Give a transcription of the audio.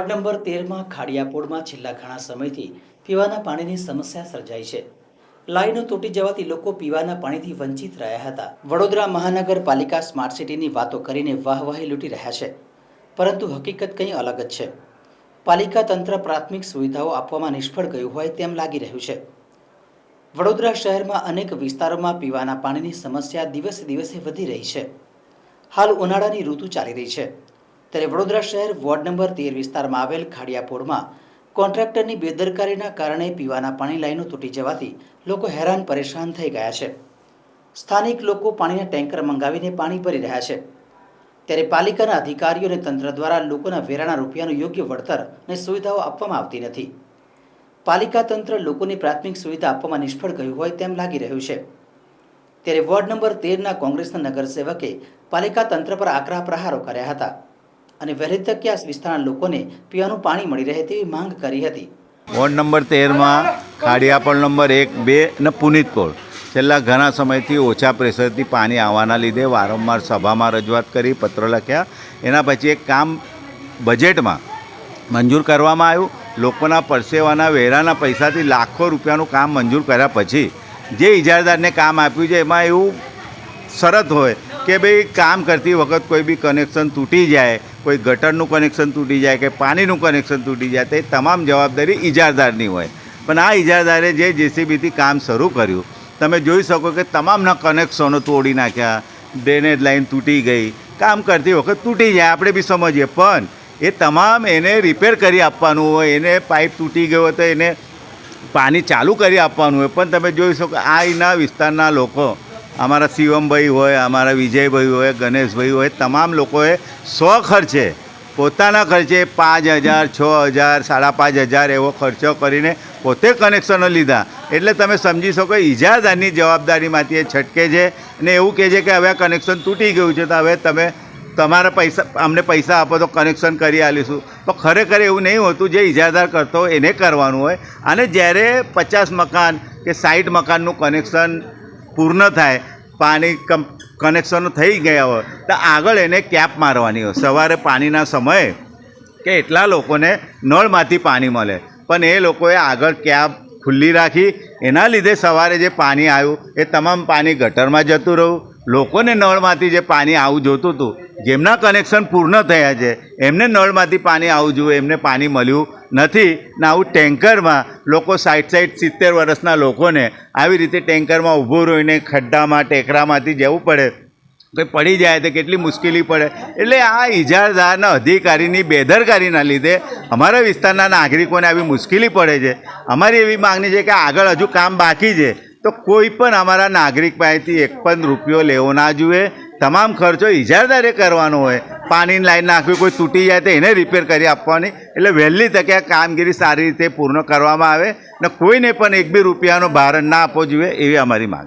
Ward number તેરમાં ખાડિયાપોળમાં છેલ્લા ઘણા સમયથી પીવાના પાણીની સમસ્યા સર્જાઈ છે. લાઈનો તૂટી જવાથી લોકો પીવાના પાણીથી વંચિત રહ્યા હતા. વડોદરા મહાનગરપાલિકા સ્માર્ટ સિટીની વાતો કરીને વાહવાહી લૂંટી રહ્યા છે. પરંતુ હકીકત કંઈ અલગ જ છે. પાલિકા તંત્ર પ્રાથમિક સુવિધાઓ આપવામાં નિષ્ફળ ગયું હોય તેમ લાગી રહ્યું છે. વડોદરા શહેરમાં અનેક વિસ્તારોમાં પીવાના પાણીની સમસ્યા દિવસે દિવસે વધી રહી છે. હાલ ઉનાળાની ઋતુ ચાલી રહી છે. ત્યારે વડોદરા શહેર વોર્ડ નંબર તેર વિસ્તારમાં આવેલ ખાડિયાપોળમાં કોન્ટ્રાક્ટરની બેદરકારીના કારણે પીવાના પાણી લાઈનો તૂટી જવાથી લોકો હેરાન પરેશાન થઈ ગયા છે. સ્થાનિક લોકો પાણીના ટેન્કર મંગાવીને પાણી ભરી રહ્યા છે. ત્યારે પાલિકાના અધિકારીઓ અને તંત્ર દ્વારા લોકોના વેરાના રૂપિયાનું યોગ્ય વળતર અને સુવિધાઓ આપવામાં આવતી નથી. પાલિકા તંત્ર લોકોની પ્રાથમિક સુવિધા આપવામાં નિષ્ફળ ગયું હોય તેમ લાગી રહ્યું છે. ત્યારે વોર્ડ નંબર તેરના કોંગ્રેસના નગરસેવકે પાલિકા તંત્ર પર આકરા પ્રહારો કર્યા હતા. અને વહેલી તકે આ વિસ્તારના લોકોને પીવાનું પાણી મળી રહે તેવી માંગ કરી હતી. વોર્ડ નંબર તેરમાં ખાડિયાપળ નંબર એક, બે અને પુનિતપોળ. છેલ્લા ઘણા સમયથી ઓછા પ્રેશરથી પાણી આવવાના લીધે વારંવાર સભામાં રજૂઆત કરી, પત્ર લખ્યા. એના પછી એક કામ બજેટમાં મંજૂર કરવામાં આવ્યું. લોકોના પરસેવાના વેરાના પૈસાથી લાખો રૂપિયાનું કામ મંજૂર કર્યા પછી જે ઇજારદારને કામ આપ્યું છે, એમાં એવું શરત હોય કે ભાઈ કામ કરતી વખત કોઈ બી કનેક્શન તૂટી જાય કોઈ ગટરનું કનેક્શન તૂટી જાય કે પાણીનું કનેક્શન તૂટી જાય, તે તમામ જવાબદારી ઇજારદારની હોય. પણ આ ઇજારદારે જે જેસીબીથી કામ શરૂ કર્યું, તમે જોઈ શકો કે તમામના કનેક્શનો તોડી નાખ્યા ડ્રેનેજ લાઈન તૂટી ગઈ, કામ કરતી વખત તૂટી જાય, આપણે બી સમજીએ. પણ એ તમામ એને રિપેર કરી આપવાનું હોય, એને પાઇપ તૂટી ગયો હોય તો એને પાણી ચાલુ કરી આપવાનું હોય. પણ તમે જોઈ શકો આ એના વિસ્તારના લોકો અમારા શિવમભાઈ હોય, અમારા વિજયભાઈ હોય, ગણેશભાઈ હોય, તમામ લોકોએ સો ખર્ચે, પોતાના ખર્ચે પાંચ હજાર, છ હજાર, સાડા પાંચ હજાર એવો ખર્ચો કરીને પોતે કનેક્શનો લીધા. એટલે તમે સમજી શકો ઇજાદારની જવાબદારીમાંથી એ છટકે છે અને એવું કહે છે કે હવે આ કનેક્શન તૂટી ગયું છે, તો હવે તમે તમારા પૈસા, અમને પૈસા આપો તો કનેક્શન કરી આલીશું. તો ખરેખર એવું નહીં હોતું, જે ઇજાદાર કરતો હોય એને કરવાનું હોય. અને જ્યારે પચાસ મકાન કે સાઠ મકાનનું કનેક્શન પૂર્ણ થાય, પાણી કમ કનેક્શનો થઈ ગયા હોય, તો આગળ એને કેપ મારવાની હોય. સવારે પાણીના સમયે કે એટલા લોકોને નળમાંથી પાણી મળે. પણ એ લોકોએ આગળ કેપ ખુલ્લી રાખી, એના લીધે સવારે જે પાણી આવ્યું, એ તમામ પાણી ગટરમાં જતું રહ્યું. લોકોને નળમાંથી જે પાણી આવું જોતું હતું, જેમના કનેક્શન પૂર્ણ થયા છે, એમને નળમાંથી પાણી આવું જોઈએ એમને પાણી મળ્યું. નથી. ને આવું ટેન્કરમાં લોકો સાઠ સાઠ સિત્તેર વર્ષના લોકોને આવી રીતે ટેન્કરમાં ઊભું રહીને ખડ્ડામાં, ટેકરામાંથી જવું પડે. કંઈ પડી જાય તો કેટલી મુશ્કેલી પડે. એટલે આ ઇજારદારના અધિકારીની બેદરકારીના લીધે અમારા વિસ્તારના નાગરિકોને આવી મુશ્કેલી પડે છે. અમારી એવી માગણી છે કે આગળ હજુ કામ બાકી છે. તો કોઈ પણ અમારા નાગરિક પાસેથી એક પણ રૂપિયો લેવો ના જોઈએ. તમામ ખર્ચો ઇજારદારે કરવાનો હોય. પાણીની લાઈન નાખવી, કોઈ તૂટી જાય તો એને રિપેર કરી આપવાની. એટલે વહેલી તકે આ કામગીરી સારી રીતે પૂર્ણ કરવામાં આવે ને કોઈને પણ એક બી રૂપિયાનો ભાર ના આપવો જોઈએ એવી અમારી માંગ